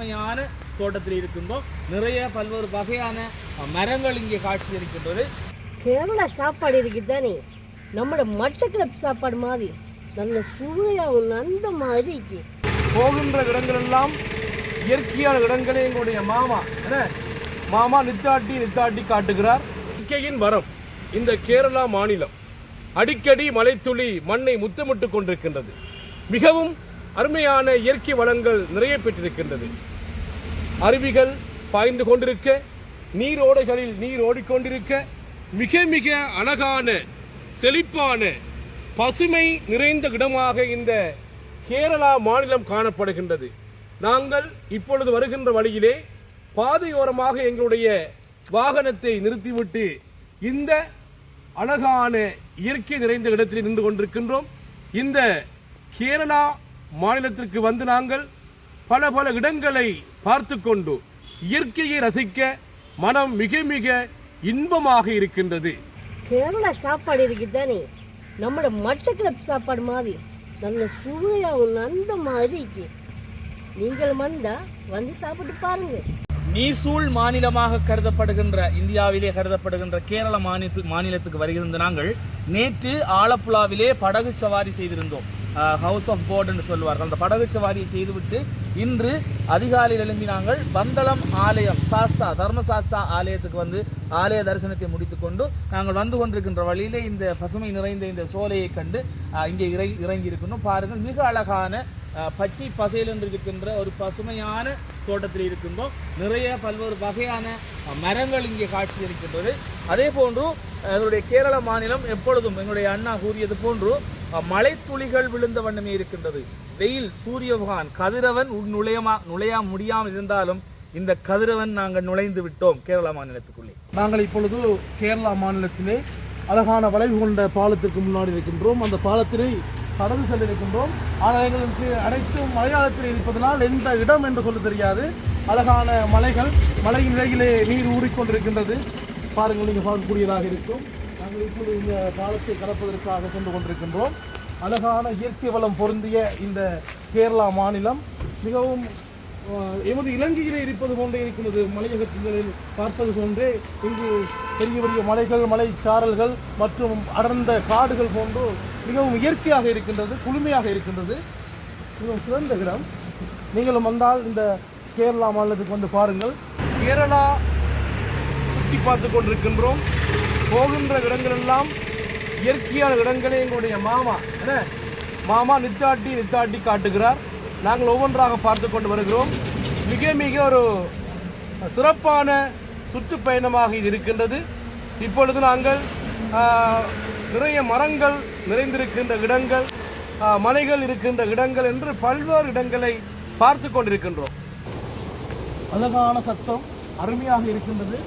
தோட்டத்தில் இருக்கின்றோம் நிறைய பல்வேறு வகையான மரங்கள் இங்கே காட்சி இருக்கின்றது கேரளா சாப்பாடு இருக்கு தானே? நம்மளோட மட்ட கிளப் சாப்பாடு மாதிரி நல்ல சுவையாகவும் அந்த மாதிரி இருக்கு. போகின்ற இடங்கள் எல்லாம் இயற்கையான இடங்களே எங்களுடைய மாமா என்ன? மாமா நித்தாட்டி நித்தாட்டி காட்டுகிறார். இயற்கையின் வரம் இந்த கேரளா மாநிலம். அடிக்கடி மலைத்துளி மண்ணை முத்தமிட்டு கொண்டிருக்கின்றது. மிகவும் அருமையான இயற்கை வளங்கள் நிறைய பெற்றிருக்கின்றது. அருவிகள் பாய்ந்து கொண்டிருக்க நீரோடைகளில் நீர் ஓடிக்கொண்டிருக்க மிக மிக அழகான செழிப்பான பசுமை நிறைந்த இடமாக இந்த கேரளா மாநிலம் காணப்படுகின்றது. நாங்கள் இப்பொழுது வருகின்ற வழியிலே பாதையோரமாக எங்களுடைய வாகனத்தை நிறுத்திவிட்டு இந்த அழகான இயற்கை நிறைந்த இடத்தில் நின்று கொண்டிருக்கின்றோம். இந்த கேரளா மாநிலத்திற்கு வந்து நாங்கள் பல பல இடங்களை பார்த்து கொண்டு இயற்கையை ரசிக்க மனம் மிக மிக இன்பமாக இருக்கின்றது. கேரளா சாப்பாடு இருக்கு தானே? நம்மளோட மட்ட கிளப் சாப்பாடு மாதிரி. நல்ல சுவையாகவும் அந்த மாதிரி இருக்கு. நீங்களும் வந்தா வந்து சாப்பிட்டு பாருங்க. நீர்சூழ் மாநிலமாக கருதப்படுகின்ற இந்தியாவிலே கருதப்படுகின்ற கேரள மாநில மாநிலத்துக்கு வருகின்ற நாங்கள் நேற்று ஆலப்புழாவிலே படகு சவாரி செய்திருந்தோம். ஹவுஸ் ஆஃப் போர்டு என்று சொல்வார்கள் அந்த படகு சவாரியை செய்துவிட்டு இன்று அதிகாலையில் எழும்பி நாங்கள் பந்தளம் ஆலயம் சாஸ்தா தர்மசாஸ்தா ஆலயத்துக்கு வந்து ஆலய தரிசனத்தை முடித்துக்கொண்டு நாங்கள் வந்து கொண்டிருக்கின்ற வழியிலே இந்த பசுமை நிறைந்த இந்த சோலையை கண்டு இங்கே இறங்கி இறங்கி இருக்கணும் பாருங்கள் மிக அழகான பச்சை பசையில் என்று இருக்கின்ற ஒரு பசுமையான தோட்டத்தில் இருக்கின்றோம். நிறைய பல்வேறு வகையான மரங்கள் இங்கே காட்சி இருக்கின்றது அதே போன்று அஹ், எங்களுடைய கேரள மாநிலம் எப்பொழுதும் எங்களுடைய அண்ணா கூறியது போன்று மழை துளிகள் விழுந்த வண்ணமே இருக்கின்றது. வெயில் சூரியபகான் கதிரவன் உன் நுழையமா நுழைய முடியாமல் இருந்தாலும் இந்த கதிரவன் நாங்கள் நுழைந்து விட்டோம் கேரளா மாநிலத்துக்குள்ளே. நாங்கள் இப்பொழுது கேரளா மாநிலத்திலே அழகான வளைவு கொண்ட பாலத்திற்கு முன்னாடி இருக்கின்றோம் அந்த பாலத்திலே கடந்து சென்றிருக்கின்றோம் ஆனால் எங்களுக்கு அனைத்தும் மலையாளத்தில் இருப்பதனால் எந்த இடம் என்று சொல்ல தெரியாது. அழகான மலைகள் மலையின் இடையிலே நீர் ஊறிக்கொண்டிருக்கின்றது. பாருங்கள் நீங்கள் பார்க்கக்கூடியதாக இருக்கும். நாங்கள் இப்பொழுது இந்த பாலத்தை கடப்பதற்காக சென்று கொண்டிருக்கின்றோம். அழகான இயற்கை வளம் பொருந்திய இந்த கேரளா மாநிலம். மிகவும் எமது இலங்கையிலே இருப்பது போன்றே இருக்கிறது. மலையகத்திகளில் பார்ப்பது போன்றே இங்கு பெரிய பெரிய மலைகள் மலைச்சாரல்கள் மற்றும் அடர்ந்த காடுகள் போன்று மிகவும் இயற்கையாக இருக்கின்றது குளுமையாக இருக்கின்றது. மிகவும் சிறந்த இடம். நீங்களும் வந்தால் இந்த கேரளா மாநிலத்துக்கு வந்து பாருங்கள். கேரளா சுற்றி பார்த்து கொண்டிருக்கின்றோம். போகின்ற இடங்களெல்லாம் இயற்கையான இடங்களே எங்களுடைய மாமா என்ன? மாமா நித்தாட்டி நித்தாட்டி காட்டுகிறார். நாங்கள் ஒவ்வொன்றாக பார்த்து கொண்டு வருகிறோம். மிக மிக ஒரு சிறப்பான சுற்றுப்பயணமாக இது இருக்கின்றது. இப்பொழுது நாங்கள் நிறைய மரங்கள் நிறைந்திருக்கின்ற இடங்கள் மலைகள் இருக்கின்ற இடங்கள் என்று பல்வேறு இடங்களை பார்த்து கொண்டிருக்கின்றோம். அழகான சத்தம் அருமையாக இருக்கின்றது.